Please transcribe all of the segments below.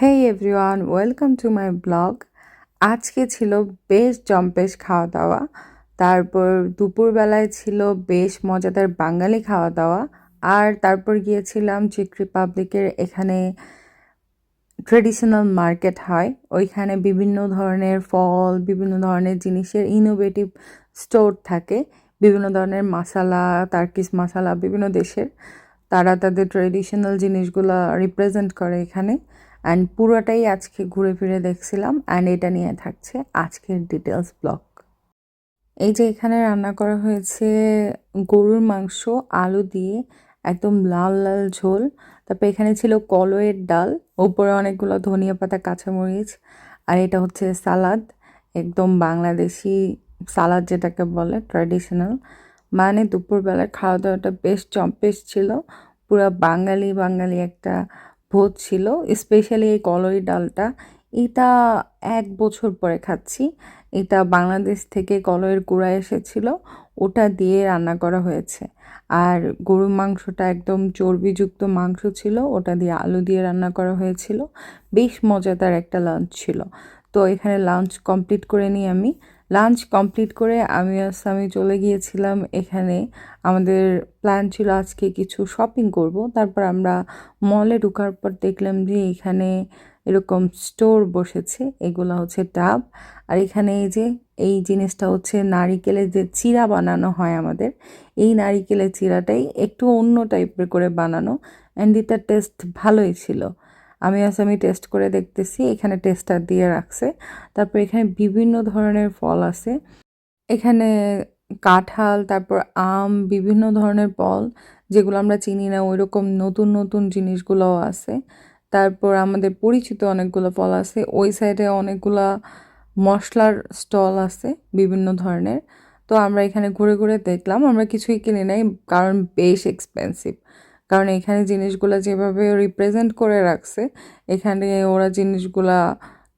Hey everyone welcome to my blog আজকে ছিল বেশ জম্পেশ খাওয়া দাওয়া তারপর দুপুরবেলায় ছিল বেশ মজাদার বাঙালি খাওয়া দাওয়া আর তারপর গিয়েছিলাম চেক রিপাবলিকের এখানে ট্রেডিশনাল মার্কেট হয়। ওইখানে বিভিন্ন ধরনের ফল, বিভিন্ন ধরনের জিনিসের ইনোভেটিভ স্টোর থাকে। বিভিন্ন ধরনের মশালা তার্কিস মশালা বিভিন্ন দেশের। তারা তাদের ট্রেডিশনাল জিনিসগুলো রিপ্রেজেন্ট করে এখানে। অ্যান্ড পুরোটাই আজকে ঘুরে ফিরে দেখছিলাম অ্যান্ড এটা নিয়ে থাকছে আজকের ডিটেলস ব্লগ এই যে এখানে রান্না করা হয়েছে গরুর মাংস, আলু দিয়ে একদম লাল লাল ঝোল। তারপর এখানে ছিল কলয়ের ডাল, ওপরে অনেকগুলো ধনিয়া পাতা, কাঁচামরিচ, আর এটা হচ্ছে সালাদ। একদম বাংলাদেশি সালাদ যেটাকে বলে ট্র্যাডিশনাল মানে দুপুরবেলার খাওয়া দাওয়াটা বেশ চম্পেশ ছিল, পুরো বাঙালি বাঙালি একটা ভোজ ছিল স্পেশালি এই কলই ডালটা। এটা এক বছর পরে খাচ্ছি। এটা বাংলাদেশ থেকে কলয়ের গুঁড়া এসেছিল, ওটা দিয়ে রান্না করা হয়েছে। আর গরুর মাংসটা একদম চর্বিযুক্ত মাংস ছিল, ওটা দিয়ে আলু দিয়ে রান্না করা হয়েছিল। বেশ মজাদার একটা লাঞ্চ ছিল। তো এখানে লাঞ্চ কমপ্লিট করে নিই আমি। লাঞ্চ কমপ্লিট করে আমি আমি চলে গিয়েছিলাম এখানে। আমাদের প্ল্যান ছিল আজকে কিছু শপিং করব। তারপর আমরা মলে ঢোকার পর দেখলাম যে এখানে এরকম স্টোর বসেছে। এগুলো হচ্ছে ডাব। আর এখানে এই যে, এই জিনিসটা হচ্ছে নারিকেলের যে চিরা বানানো হয় আমাদের, এই নারিকেলের চিরাটাই একটু অন্য টাইপের করে বানানো। অ্যান্ড এটার টেস্ট ভালোই ছিল। আমি আজ আমি টেস্ট করে দেখতেছি, এখানে টেস্টার দিয়ে রাখছে। তারপর এখানে বিভিন্ন ধরনের ফল আছে। এখানে কাঁঠাল, তারপর আম, বিভিন্ন ধরনের ফল, যেগুলো আমরা চিনি না ওই রকম নতুন নতুন জিনিসগুলোও আছে। তারপর আমাদের পরিচিত অনেকগুলো ফল আছে। ওই সাইডে অনেকগুলা মশলার স্টল আছে, বিভিন্ন ধরনের। তো আমরা এখানে ঘুরে ঘুরে দেখলাম, আমরা কিছুই কিনে নাই, কারণ বেশ এক্সপেন্সিভ কারণ এখানে জিনিসগুলো যেভাবে রিপ্রেজেন্ট করে রাখছে, এখানে ওরা জিনিসগুলা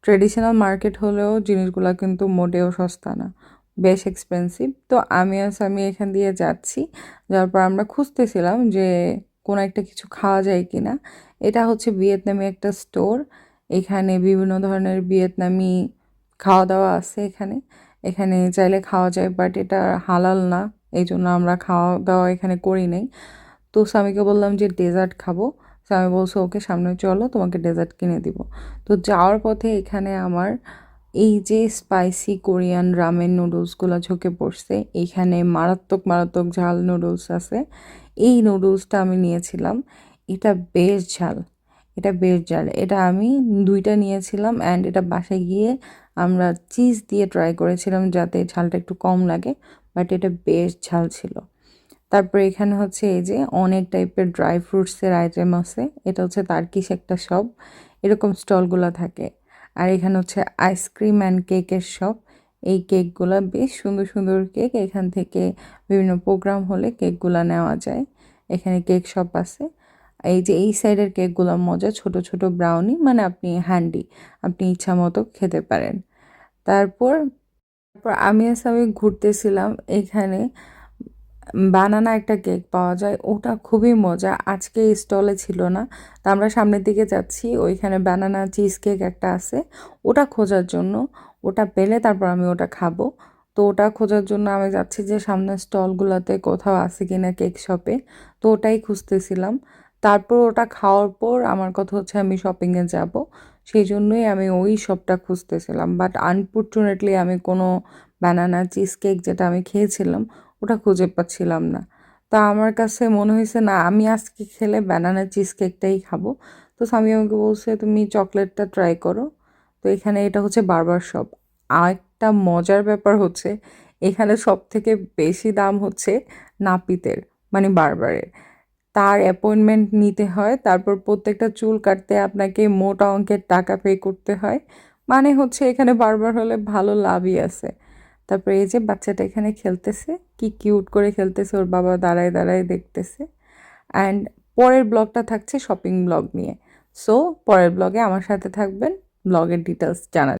ট্রেডিশনাল মার্কেট হলেও জিনিসগুলো কিন্তু মোটেও সস্তা না, বেশ এক্সপেন্সিভ তো আমি আস আমি এখান দিয়ে যাচ্ছি, যাওয়ার পর আমরা খুঁজতেছিলাম যে কোনো একটা কিছু খাওয়া যায় কি না এটা হচ্ছে ভিয়েতনামি একটা স্টোর এখানে বিভিন্ন ধরনের ভিয়েতনামি খাওয়া দাওয়া আছে এখানে। এখানে চাইলে খাওয়া যায় বাট এটা হালাল না, এই জন্য আমরা খাওয়া দাওয়া এখানে করি নাই। তো স্বামীকে বললাম যে ডেজার্ট খাব। স্বামী বলছে, ওকে, সামনে চলো, তোমাকে ডেজার্ট কিনে দিব। তো যাওয়ার পথে এখানে আমার এই যে স্পাইসি কোরিয়ান রামেন নুডলসগুলো ঝুঁকে পড়ছে, এখানে মারাত্মক মারাত্মক ঝাল নুডলস আছে। এই নুডলসটা আমি নিয়েছিলাম, এটা বেশ ঝাল, এটা বেশ ঝাল। এটা আমি দুইটা নিয়েছিলাম অ্যান্ড এটা বাসায় গিয়ে আমরা চিজ দিয়ে ট্রাই করেছিলাম যাতে ঝালটা একটু কম লাগে বাট এটা বেশ ঝাল ছিল। তারপরে এখানে হচ্ছে এই যে অনেক টাইপের ড্রাই ফ্রুটসের আইটেম আছে। এটা হচ্ছে তার্কিশ একটা শপ। এরকম স্টলগুলো থাকে। আর এখানে হচ্ছে আইসক্রিম অ্যান্ড কেকের শপ। এই কেকগুলো বেশ সুন্দর সুন্দর কেক। এখান থেকে বিভিন্ন প্রোগ্রাম হলে কেকগুলো নেওয়া যায়। এখানে কেক শপ আছে। এই যে এই সাইডের কেকগুলো মজা ছোট ছোট ব্রাউনি মানে আপনি হ্যান্ডি, আপনি ইচ্ছা মতো খেতে পারেন। তারপর তারপর আমি আমি ঘুরতেছিলাম এখানে বানানা একটা কেক পাওয়া যায়, ওটা খুবই মজা। আজকে স্টলে ছিল না। তা আমরা সামনের দিকে যাচ্ছি, ওইখানে বানানা চিজ কেক একটা আছে, ওটা খোঁজার জন্য। ওটা পেলে তারপর আমি ওটা খাব। তো ওটা খোঁজার জন্য আমি যাচ্ছি যে সামনের স্টলগুলোতে কোথাও আছে কি না কেক শপে তো ওটাই খুঁজতেছিলাম। তারপর ওটা খাওয়ার পর আমার কথা হচ্ছে আমি শপিংয়ে যাব। সেই জন্যই আমি ওই শপটা খুঁজতেছিলাম। বাট আনফর্চুনেটলি আমি কোনো বানানা চিজ কেক যেটা আমি খেয়েছিলাম ওটা খুঁজে পাচ্ছিলাম না। তো আমার কাছে মনে হয়েছে, না, আমি আজকে খেলে ব্যানানা চিজ কেকটাই খাব। তো স্বামী আমাকে বলছে, তুমি চকলেটটা ট্রাই করো। তো এখানে এটা হচ্ছে বারবার শপ আরেকটা মজার ব্যাপার হচ্ছে, এখানে সব থেকে বেশি দাম হচ্ছে নাপিতের মানে বারবারের তার অ্যাপয়েন্টমেন্ট নিতে হয়, তারপর প্রত্যেকটা চুল কাটতে আপনাকে মোটা অঙ্কের টাকা পে করতে হয়। মানে হচ্ছে এখানে বারবার হলে ভালো লাভই আছে। তারপরে এই যে বাচ্চাটা এখানে খেলতেছে, কি কিউট করে খেলতেছে, ওর বাবা দাঁড়ায় দাঁড়ায় দেখতেছে। অ্যান্ড পরের ব্লগটা থাকছে শপিং ব্লগ নিয়ে। সো পরের ব্লগে আমার সাথে থাকবেন, ব্লগের ডিটেলস জানা